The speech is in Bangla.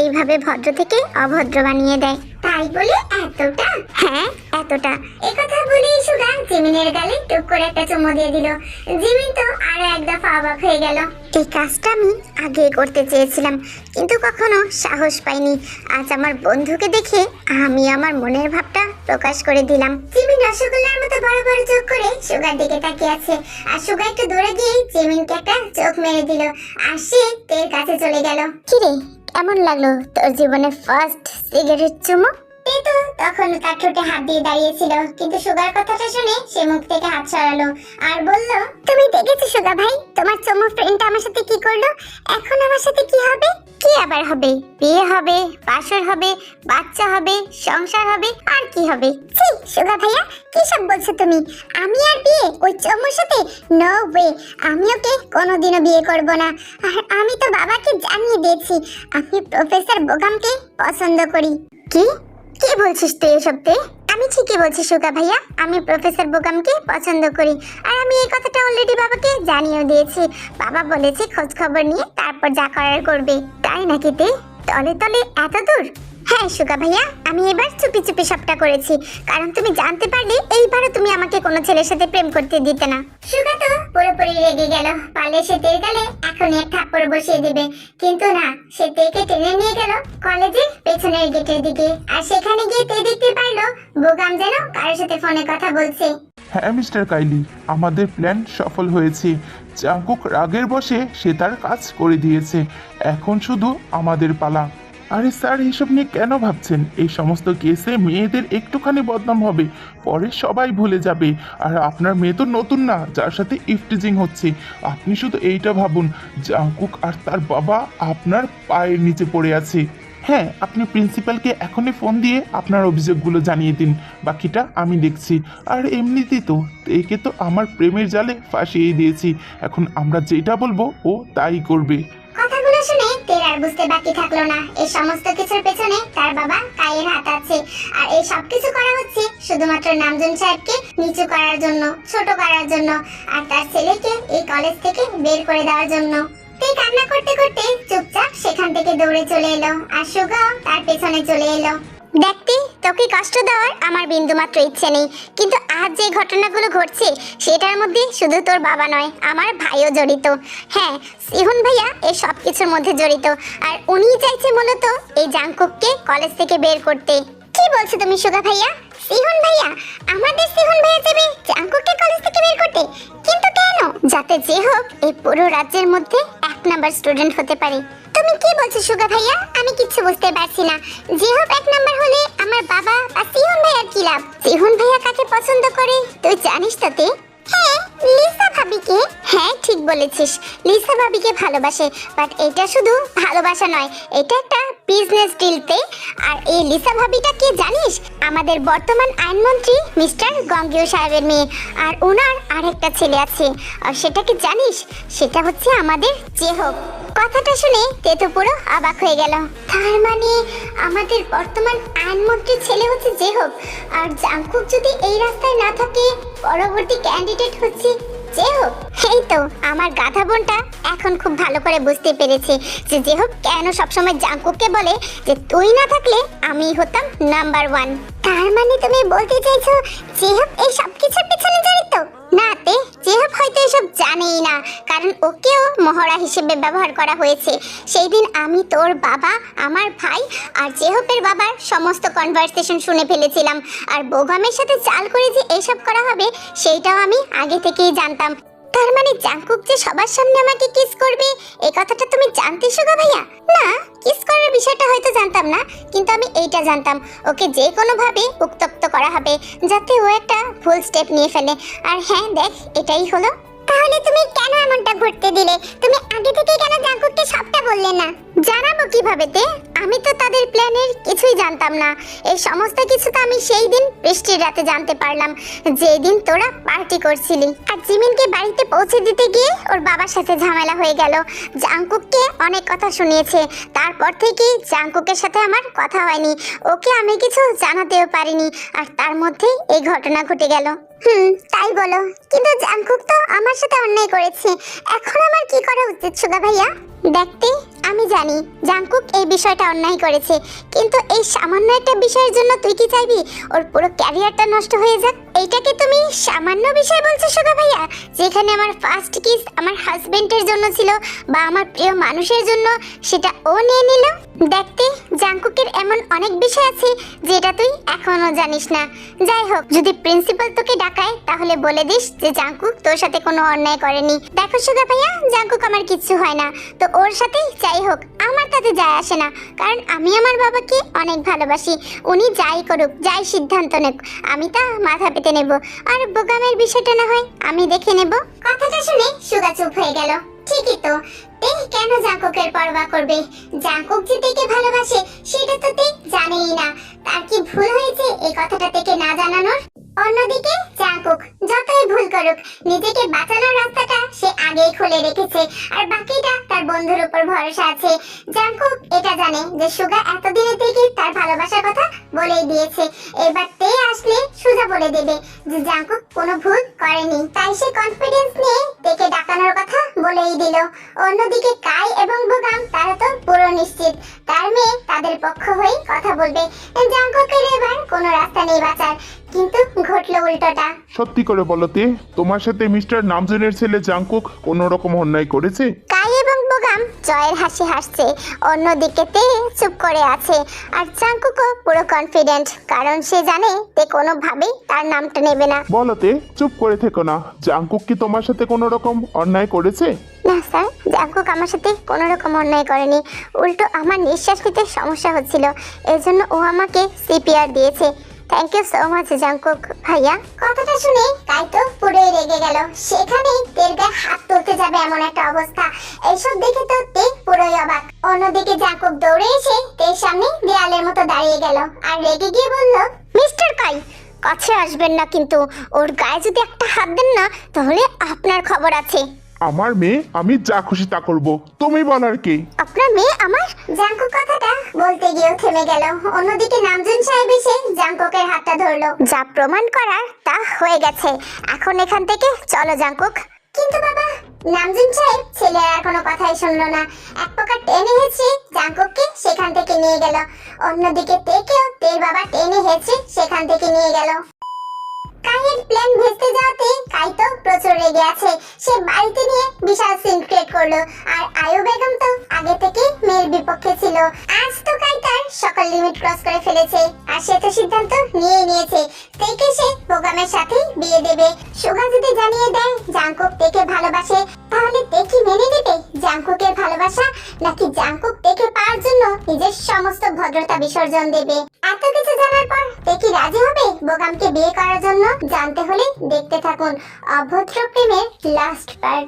এইভাবে ভদ্র থেকে অভদ্র বানিয়ে দেয়। তাই বলে এতটা? হ্যাঁ এতটা। একথা বলে সুগা জিমিনের গালে টুক করে একটা চুমো দিয়ে দিল। জিমিন তো আরও এক দফা অবাক হয়ে গেল। এই কাজটা আমি আগে করতে চেয়েছিলাম কিন্তু কখনো সাহস পাইনি। আজ আমার বন্ধুকে দেখে আমি আমার মনের ভাবটা প্রকাশ করে দিলাম। জিমিন রসগোল্লার মতো বড় বড় চোখ করে সুগার দিকে তাকিয়ে আছে। আর সুগা একটু দূরে গিয়ে জিমিনকে একটা চোখ মেরে দিল। আর সে তের কাছে চলে গেল। কিরে কেমন লাগল তোর জীবনে ফার্স্ট সিগারেট চুমো? তে তো, তখন তার ঠোঁটে হাত দিয়ে দাঁড়িয়েছিল, কিন্তু সুগার কথাটা শুনে সে মুখ থেকে হাত সরালো আর বলল, তুমি দেখেছ সুগা ভাই, তোমার চমু ফ্রেন্ডটা আমার সাথে কি করল? এখন আমার সাথে কি হবে? কি আবার হবে? বিয়ে হবে, বাসর হবে, বাচ্চা হবে, সংসার হবে, আর কি হবে? ছি, সুগা ভাইয়া, কি সব বলছো তুমি? আমি আর বিয়ে ওই চমুর সাথে? নো ওয়ে আমি ওকে কোনোদিনও বিয়ে করব না। আর আমি তো বাবাকে জানিয়ে দিয়েছি, আমি প্রফেসর বোগামকে পছন্দ করি। কি? কি বলছিস তুই এসব তে আমি ঠিকই বলছি সুগা ভাইয়া। আমি প্রফেসর বোগামকে পছন্দ করি। আর আমি এই কথাটা অলরেডি বাবাকে জানিয়ে দিয়েছি। বাবা বলেছে খোঁজ খবর নিয়ে তারপর যা করার করবে। তাই নাকি তে তলে তলে এত দূর? হ্যাঁ সুগা ভাইয়া, আমি এবার চুপি চুপি সবটা করেছি। কারণ তুমি জানতে পারলে এইবারও তুমি আমাকে কোনো ছেলের সাথে প্রেম করতে দিতে না। সুগা তো পুরোপুরি রেগে গেল। পারলে সে তের গেলে এখনই এক থাপ্পড় বসিয়ে দিবে। কিন্তু না, সে তেকে টেনে নিয়ে গেল কলেজের পেছনের গেটের দিকে। আর সেখানে গিয়ে তে দেখতে পারল বোগাম যেন কারোর সাথে ফোনে কথা বলছে। হ্যাঁ মিস্টার কাইলি, আমাদের প্ল্যান সফল হয়েছে। চাঙ্কুক রাগের বসে সে তার কাজ করে দিয়েছে। এখন শুধু আমাদের পালা। আরে স্যার, এইসব নিয়ে কেন ভাবছেন? এই সমস্ত কেসে মেয়েদের একটুখানি বদনাম হবে, পরে সবাই ভুলে যাবে। আর আপনার মেয়ে তো নতুন না, যার সাথে ইফটিজিং হচ্ছে। আপনি শুধু এইটা ভাবুন, জাঙ্কুক আর তার বাবা আপনার পায়ের নিচে পড়ে আছে। হ্যাঁ আপনি প্রিন্সিপালকে এখনই ফোন দিয়ে আপনার অভিযোগগুলো জানিয়ে দিন। বাকিটা আমি দেখছি। আর এমনিতেই তো, একে তো আমার প্রেমের জালে ফাঁসিয়ে দিয়েছি। এখন আমরা যেটা বলব, ও তাই করবে। আর বুঝতে বাকি থাকল না। এই সমস্ত কিছুর পেছনে তার বাবা কায়ের হাত আছে। আর এই সব কিছু করা হচ্ছে শুধুমাত্র নামজুন সাহেবকে নিচু করার জন্য, ছোট করার জন্য আর তার ছেলেকে এই কলেজ থেকে বের করে দেওয়ার জন্য। কান্না করতে করতে চুপচাপ সেখান থেকে দৌড়ে চলে এলো। আর সুগাও তার পেছনে চলে এলো। দেখতে তোকে কষ্ট দেওয়ার আমার বিন্দুমাত্র ইচ্ছে নেই। কিন্তু আজ যে ঘটনাগুলো ঘটছে, সেটার মধ্যে শুধু তোর বাবা নয়, আমার ভাইও জড়িত। হ্যাঁ সিহুন ভাইয়া এই সব কিছুর মধ্যে জড়িত। আর উনি চাইছে মূলত এই জাংকুককে কলেজ থেকে বের করতে। কি বলছো তুমি, সুগা ভাইয়া? সিহুন ভাইয়া, আমাদের সিহুন ভাইয়া যাবে জাংকুককে কলেজ থেকে বের করতে? কিন্তু কেন? যাতে যে হোক, এই পুরো রাজ্যের মধ্যে এক নাম্বার স্টুডেন্ট হতে পারে। তুমি কি বলছো, সুগা ভাইয়া? আমি কিছু বুঝতে পারছি না। হোক এক নাম্বার হলে আমার বাবা বা সিহুন ভাইয়ার কি লাভ? সিহুন ভাইয়া কাকে পছন্দ করে? তুই জানিস তাতে হ্যাঁ লিসা ভাবিকে? হ্যাঁ ঠিক বলেছিস। লিসা ভাবিকে ভালোবাসে বাট এটা শুধু ভালোবাসা নয়, এটা একটা বিজনেস ডিলতে আর এই লিসা ভাবিটা কে জানিস? আমাদের বর্তমান আইনমন্ত্রী মিস্টার গঙ্গীয় সাহেবের মেয়ে, আর ওনার আরেকটা ছেলে আছে। আর সেটা কি জানিস? সেটা হচ্ছে আমাদের জেহব। কথাটা শুনে তেতো পুরো অবাক হয়ে গেল। তার মানে আমাদের বর্তমান আইনমন্ত্রীর ছেলে হচ্ছে জেহব। আর জাংকুক যদি এই রাস্তায় না থাকে, পরবর্তী ক্যান্ডিডেট হচ্ছে জেহব এই তো, আমার গাধা বোনটা এখন খুব ভালো করে বুঝতে পেরেছে যে জেহব কেন সবসময় জাঙ্কুককে বলে যে তুই না থাকলে আমি হতাম নাম্বার ওয়ান তার মানে তুমি বলতে চাইছো জেহব এই সব কিছুর পিছনে জড়িত? না, তে হয়তো এসব জানেই না, কারণ ওকেও মহড়া হিসেবে ব্যবহার করা হয়েছে। সেই দিন আমি, তোর বাবা, আমার ভাই আর জেহবের বাবার সমস্ত কনভারসেশন শুনে ফেলেছিলাম। আর বোগামের সাথে চাল করে যে এসব করা হবে, সেইটাও আমি আগে থেকেই জানতাম। তার মানে জাংকুক যে সবার সামনে আমাকে কিস করবে এই কথাটা তুমি জানতে সুগা ভাইয়া? না কিস করার বিষয়টা হয়তো জানতাম না এইটা জানতাম। ওকে যে কোনোভাবে উত্তপ্ত করা হবে, যাতে ও একটা ফুল স্টেপ নিয়ে ফেলে। আর হ্যাঁ দেখ, এটাই হলো। তাহলে তুমি কেন এমনটা ঘটতে দিলে? তুমি আগে থেকে কেন জাঙ্কুককে সবটা বললে না? জানাব কীভাবে তে? আমি তো তাদের প্ল্যানের কিছুই জানতাম না। এই সমস্ত কিছু তো আমি সেই দিন বৃষ্টির রাতে জানতে পারলাম যেদিন তোরা পার্টি করছিলি। আর জিমিনকে বাড়িতে পৌঁছে দিতে গিয়ে ওর বাবার সাথে ঝামেলা হয়ে গেল। জাংকুককে অনেক কথা শুনিয়েছে। তারপর থেকেই জাংকুকের সাথে আমার কথা হয়নি। ওকে আমি কিছু জানাতেও পারিনি। আর তার মধ্যে এই ঘটনা ঘটে গেল। হুম, তাই বলো। কিন্তু জাংকুক তো আমার সাথে অন্যায় করেছে। এখন আমার কি করা উচিত, সুগা ভাইয়া? দেখতে আমি জানি জাংকুক এই বিষয়টা অন্যায় করেছে, কিন্তু এই সামান্য একটা বিষয়ের জন্য তুই কি চাইবি? ওর পুরো ক্যারিয়ারটা নষ্ট হয়ে যাক? এইটাকে তুমি সামান্য বিষয় বলছো সুগা ভাইয়া? যেখানে আমার ফার্স্ট কিস আমার হাজবেন্ডের জন্য ছিল বা আমার প্রিয় মানুষের জন্য, সেটা ও নিয়ে নিল? দেখতে জাংকুকের এমন অনেক বিষয় আছে যেটা তুই এখনও জানিস না। যাই হোক, যদি প্রিন্সিপাল তোকে ডাকায়, তাহলে বলে দিস যে জাংকুক তোর সাথে কোনো অন্যায় করেনি। দেখো সুগা ভাইয়া, জাংকুক আমার কিচ্ছু হয় না। তো ওর সাথেই যাই হোক, আমার তাতে যায় আসে না। কারণ আমি আমার বাবাকে অনেক ভালোবাসি। উনি যাই করুক, যাই সিদ্ধান্ত নেক, আমি তা মাথা পেতে নেব। আর বোগামের বিষয়টা না হয় আমি দেখে নেব। কথাটা শুনে সুগা চুপ হয়ে গেল। ঠিকই তো। তে কেন জাঙ্কুকের পরোয়া করবে? জাঙ্কুক যে তেকে ভালোবাসে, সেটা তো তে জানেই না। তার কি ভুল হয়েছে এই কথাটা থেকে না জানানোর? অন্যদিকে জাঙ্কুক যতই ভুল করুক, নিজেকে বাঁচানোর রাস্তাটা সে আগেই খুলে রেখেছে। আর বাকিটা তার বন্ধুর উপর ভরসা আছে। জাঙ্কুক এটা জানে যে সুগা এতদিনের থেকে তার ভালোবাসার কথা বলেই দিয়েছে। এবার তে বলে দেবে যে জাঙ্কুক কোনো ভুল করেনি। তাই সে কনফিডেন্স নিয়ে তেকে ডাকানোর কথা বলেই দিল। অন্যদিকে কাই এবং বোগাম, তারা তো পুরো নিশ্চিত। তার মেয়ে তাদের পক্ষ হয়ে কথা বলবে। জাঙ্কুকের এবার কোনো রাস্তা নেই বাঁচার, কিন্তু ঘটলো উল্টোটা। সত্যি করে বলতে তোমার সাথে মিস্টার নামজনের ছেলে জাংকুক কোনো রকম অন্যায় করেছে? এবং জয়ের হাসি হাসছে অন্যদিকে তে চুপ করে আছে। আর চাঙ্কুকও পুরো কনফিডেন্ট কারণ সে জানে তে কোনোভাবেই তার নামটা নেবে না। বলো তে চুপ করে থেকো না। জাংকুক কি তোমার সাথে কোনো রকম অন্যায় করেছে? না স্যার জাঙ্কুক আমার সাথে কোনো রকম অন্যায় করেনি। উল্টো আমার নিঃশ্বাস নিতে সমস্যা হচ্ছিল। এর জন্য ও আমাকে সিপিআর দিয়েছে। Thank you so much Jungkook ভাইয়া? কথাটা শুনে কাই তো পুরোই রেগে গেল। সেখানেই তের গায়ে হাত তুলতে যাবে এমন একটা অবস্থা। এইসব দেখে তো তে পুরোই অবাক। অন্যদিকে জাঙ্কুক দৌড়ে এসে তের সামনে দেয়ালের মতো দাঁড়িয়ে গেল। আর রেগে গিয়ে বলল মিস্টার কাই কাছে আসবেন না কিন্তু। ওর গায়ে যদি একটা হাত দেন না তাহলে আপনার খবর আছে। আমার মেয়ে আমি যা খুশি তা করব। তুমি বলার কি? আপনার জাঙ্কুক কথাটা বলতে গিয়েও থেমে গেল। অন্যদিকে নামজুন সাহেব এসে জাঙ্কুকের হাতটা ধরলো। যা প্রমাণ করার তা হয়ে গেছে। এখন এখান থেকে চলো জাঙ্কুক। কিন্তু বাবা, নামজুন সাহেব ছেলে আর কোনো কথাই শুনলো না। এক প্রকার টেনে হেঁচড়ে জাঙ্কুককে সেখান থেকে নিয়ে গেল। অন্যদিকে তেকেও তের বাবা টেনে হেঁচড়ে সেখান থেকে নিয়ে গেল। প্ল্যান ভেস্তে যাওয়াতে কাই তো প্রচুর রেগে আছে। সে বাড়িতে নিয়ে বিশাল সিন ক্রিয়েট করল। আর আয়ু বেগম তো আগে থেকে মেয়ের বিপক্ষে ছিল। আজ তো কাই তার সকল লিমিট ক্রস করে ফেলেছে। আর সে তো সিদ্ধান্ত নিয়ে নিয়েছে। সে প্রোগ্রামের সাথে বিয়ে দেবে। সুগা যদি জানিয়ে দেয় জাংকুক তেকে ভালোবাসে, তাহলে তেকি মেনে নেবে জাংকুকের ভালোবাসা নাকি জাংকুক তেকে পাওয়ার জন্য নিজের সমস্ত ভদ্রতা বিসর্জন দেবে এত কিছু জানার পর তেকি রাজি হবে বোগামকে বিয়ে করার জন্য জানতে হলে দেখতে থাকুন। অভদ্র প্রেমের লাস্ট পার্ট